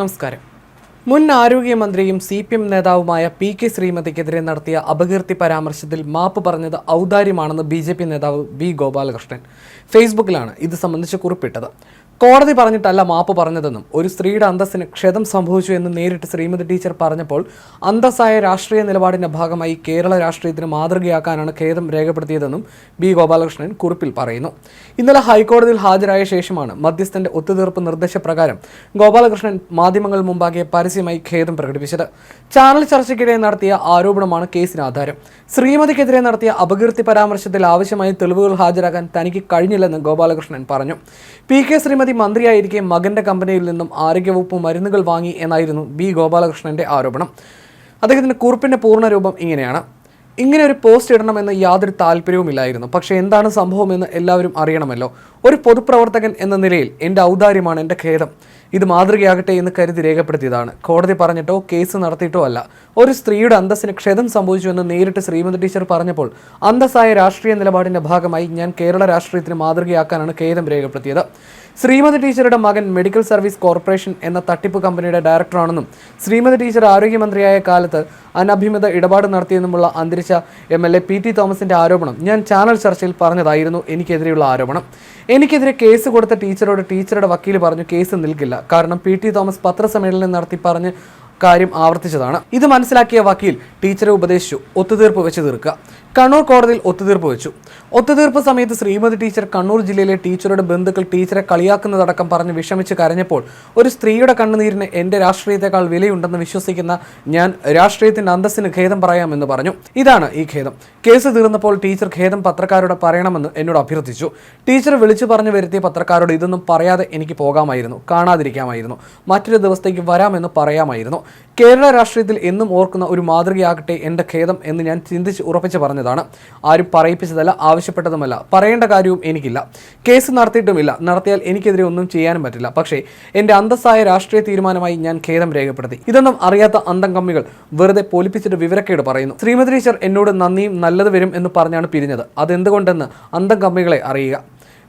നമസ്കാരം. മുൻ ആരോഗ്യമന്ത്രിയും സി പി എം നേതാവുമായ പി കെ ശ്രീമതിക്കെതിരെ നടത്തിയ അപകീർത്തി പരാമർശത്തിൽ മാപ്പ് പറഞ്ഞത് ഔദാര്യമാണെന്ന് ബി ജെ പി നേതാവ് വി ഗോപാലകൃഷ്ണൻ. ഫേസ്ബുക്കിലാണ് ഇത് സംബന്ധിച്ച് കുറിപ്പിട്ടത്. കോടതി പറഞ്ഞിട്ടല്ല മാപ്പ് പറഞ്ഞതെന്നും ഒരു സ്ത്രീയുടെ അന്തസ്സിന് ക്ഷതം സംഭവിച്ചു എന്ന് നേരിട്ട് ശ്രീമതി ടീച്ചർ പറഞ്ഞപ്പോൾ അന്തസ്സായ രാഷ്ട്രീയ നിലപാടിന്റെ ഭാഗമായി കേരള രാഷ്ട്രീയത്തിന് മാതൃകയാക്കാനാണ് ഖേദം രേഖപ്പെടുത്തിയതെന്നും ബി ഗോപാലകൃഷ്ണൻ കുറിപ്പിൽ പറയുന്നു. ഇന്നലെ ഹൈക്കോടതിയിൽ ഹാജരായ ശേഷമാണ് മധ്യസ്ഥന്റെ ഒത്തുതീർപ്പ് നിർദ്ദേശപ്രകാരം ഗോപാലകൃഷ്ണൻ മാധ്യമങ്ങൾ മുമ്പാകെ പരസ്യമായി ഖേദം പ്രകടിപ്പിച്ചത്. ചാനൽ ചർച്ചയ്ക്കിടെ നടത്തിയ ആരോപണമാണ് കേസിന് ആധാരം. ശ്രീമതിക്കെതിരെ നടത്തിയ അപകീർത്തി പരാമർശത്തിൽ ആവശ്യമായ തെളിവുകൾ ഹാജരാക്കാൻ തനിക്ക് കഴിഞ്ഞില്ലെന്ന് ഗോപാലകൃഷ്ണൻ പറഞ്ഞു. പി കെ ശ്രീമതി മന്ത്രിയായിരിക്കെ മകന്റെ കമ്പനിയിൽ നിന്നും ആരോഗ്യവകുപ്പ് മരുന്നുകൾ വാങ്ങി എന്നായിരുന്നു ബി ഗോപാലകൃഷ്ണന്റെ ആരോപണം. അദ്ദേഹത്തിന്റെ കുറിപ്പിന്റെ പൂർണരൂപം ഇങ്ങനെയാണ്. ഇങ്ങനെ ഒരു പോസ്റ്റ് ഇടണമെന്ന് യാതൊരു താല്പര്യവുമില്ലായിരുന്നു. പക്ഷേ എന്താണ് സംഭവമെന്ന് എല്ലാവരും അറിയണമല്ലോ. ഒരു പൊതുപ്രവർത്തകൻ എന്ന നിലയിൽ എന്റെ ഔദാര്യമാണ് എന്റെ ഖേദം. ഇത് മാതൃകയാകട്ടെ എന്ന് കരുതി രേഖപ്പെടുത്തിയതാണ്. കോടതി പറഞ്ഞിട്ടോ കേസ് നടത്തിയിട്ടോ അല്ല. ഒരു സ്ത്രീയുടെ അന്തസ്സിന് ക്ഷതം സംഭവിച്ചു എന്ന് നേരിട്ട് ശ്രീമതി ടീച്ചർ പറഞ്ഞപ്പോൾ അന്തസ്സായ രാഷ്ട്രീയ നിലപാടിന്റെ ഭാഗമായി ഞാൻ കേരള രാഷ്ട്രീയത്തിന് മാതൃകയാക്കാനാണ് ഖേദം രേഖപ്പെടുത്തിയത്. ശ്രീമതി ടീച്ചറുടെ മകൻ മെഡിക്കൽ സർവീസ് കോർപ്പറേഷൻ എന്ന തട്ടിപ്പ് കമ്പനിയുടെ ഡയറക്ടറാണെന്നും ശ്രീമതി ടീച്ചർ ആരോഗ്യമന്ത്രിയായ കാലത്ത് അനഭിമിത ഇടപാട് നടത്തിയെന്നുമുള്ള അന്തരിച്ച M L A P T തോമസിന്റെ ആരോപണം ഞാൻ ചാനൽ ചർച്ചയിൽ പറഞ്ഞതായിരുന്നു എനിക്കെതിരെയുള്ള ആരോപണം. എനിക്കെതിരെ കേസ് കൊടുത്ത ടീച്ചറോട് ടീച്ചറുടെ വക്കീൽ പറഞ്ഞു കേസ് നിൽക്കില്ല. കാരണം പി ടി തോമസ് പത്രസമ്മേളനം നടത്തി പറഞ്ഞ് കാര്യം ആവർത്തിച്ചതാണ്. ഇത് മനസ്സിലാക്കിയ വക്കീൽ ടീച്ചറെ ഉപദേശിച്ചു. ഒത്തുതീർപ്പ് വെച്ച് തീർക്കുക. കണ്ണൂർ കോടതിയിൽ ഒത്തുതീർപ്പ് വെച്ചു. ഒത്തുതീർപ്പ് സമയത്ത് ശ്രീമതി ടീച്ചർ കണ്ണൂർ ജില്ലയിലെ ടീച്ചറുടെ ബന്ധുക്കൾ ടീച്ചറെ കളിയാക്കുന്നതടക്കം പറഞ്ഞ് വിഷമിച്ച് കരഞ്ഞപ്പോൾ ഒരു സ്ത്രീയുടെ കണ്ണുനീരിന് എന്റെ രാഷ്ട്രീയത്തെക്കാൾ വിലയുണ്ടെന്ന് വിശ്വസിക്കുന്ന ഞാൻ രാഷ്ട്രീയത്തിന്റെ അന്തസ്സിന് ഖേദം പറയാമെന്ന് പറഞ്ഞു. ഇതാണ് ഈ ഖേദം. കേസ് തീർന്നപ്പോൾ ടീച്ചർ ഖേദം പത്രക്കാരോട് പറയണമെന്ന് എന്നോട് അഭ്യർത്ഥിച്ചു. ടീച്ചർ വിളിച്ചു പറഞ്ഞു വരുത്തിയ പത്രക്കാരോട് ഇതൊന്നും പറയാതെ എനിക്ക് പോകാമായിരുന്നു കാണാതിരിക്കാമായിരുന്നു. മറ്റൊരു ദിവസത്തേക്ക് വരാമെന്ന് പറയാമായിരുന്നു. കേരള രാഷ്ട്രീയത്തിൽ എന്നും ഓർക്കുന്ന ഒരു മാതൃകയാകട്ടെ എന്റെ ഖേദം എന്ന് ഞാൻ ചിന്തിച്ച് ഉറപ്പിച്ച് പറഞ്ഞതാണ് ആരും പറയിപ്പിച്ചതല്ല ആവശ്യപ്പെട്ടതുമല്ല. പറയേണ്ട കാര്യവും എനിക്കില്ല. കേസ് നടത്തിയിട്ടുമില്ല. നടത്തിയാൽ എനിക്കെതിരെ ഒന്നും ചെയ്യാനും പറ്റില്ല. പക്ഷേ എന്റെ അന്തസ്സായ രാഷ്ട്രീയ തീരുമാനമായി ഞാൻ ഖേദം രേഖപ്പെടുത്തി. ഇതൊന്നും അറിയാത്ത അന്തം കമ്മികൾ വെറുതെ പൊലിപ്പിച്ചിട്ട് വിവരക്കേട് പറയുന്നു. ശ്രീമതി ടീച്ചർ എന്നോട് നന്ദിയും നല്ലത് വരും എന്ന് പറഞ്ഞാണ് പിരിഞ്ഞത്. അതെന്തുകൊണ്ടെന്ന് അന്തം കമ്മികളെ അറിയുക.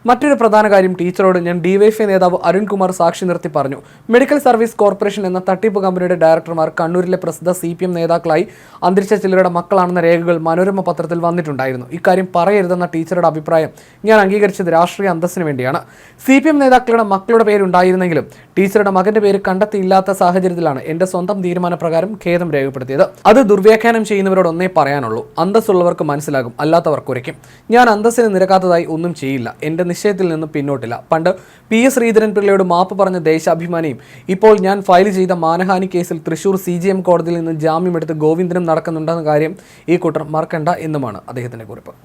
മറ്റൊരു പ്രധാന കാര്യം ടീച്ചറോട് ഞാൻ ഡിവൈഎഫ്ഐ നേതാവ് അരുൺകുമാർ സാക്ഷി നിർത്തി പറഞ്ഞു. മെഡിക്കൽ സർവീസ് കോർപ്പറേഷൻ എന്ന തട്ടിപ്പ് കമ്പനിയുടെ ഡയറക്ടർമാർ കണ്ണൂരിലെ പ്രസിദ്ധ സി പി എം നേതാക്കളായി അന്തരിച്ച ചിലരുടെ മക്കളാണെന്ന രേഖകൾ മനോരമ പത്രത്തിൽ വന്നിട്ടുണ്ടായിരുന്നു. ഇക്കാര്യം പറയരുതെന്ന ടീച്ചറുടെ അഭിപ്രായം ഞാൻ അംഗീകരിച്ചത് രാഷ്ട്രീയ അന്തസ്സിന് വേണ്ടിയാണ്. സി പി എം നേതാക്കളുടെ മക്കളുടെ പേരുണ്ടായിരുന്നെങ്കിലും ടീച്ചറുടെ മകന്റെ പേര് കണ്ടെത്തിയില്ലാത്ത സാഹചര്യത്തിലാണ് എന്റെ സ്വന്തം തീരുമാനപ്രകാരം ഖേദം രേഖപ്പെടുത്തിയത്. അത് ദുർവ്യാഖ്യാനം ചെയ്യുന്നവരോട് ഒന്നേ പറയാനുള്ളൂ. അന്തസ്സുള്ളവർക്ക് മനസ്സിലാകും അല്ലാത്തവർ കുരയ്ക്കും ഞാൻ അന്തസ്സിന് നിരക്കാത്തതായി ഒന്നും ചെയ്യില്ല. എന്റെ നിശ്ചയത്തിൽ നിന്ന് പിന്നോട്ടില്ല. പണ്ട് പി എസ് ശ്രീധരൻ പിള്ളയോട് മാപ്പ് പറഞ്ഞ ദേശാഭിമാനിയും ഇപ്പോൾ ഞാൻ ഫയൽ ചെയ്ത മാനഹാനി കേസിൽ തൃശൂർ സി ജി എം കോടതിയിൽ നിന്ന് ജാമ്യമെടുത്ത് ഗോവിന്ദനും നടക്കുന്നുണ്ടെന്ന കാര്യം ഈ കൂട്ടർ മറക്കണ്ട എന്നുമാണ് അദ്ദേഹത്തിന്റെ കുറിപ്പ്.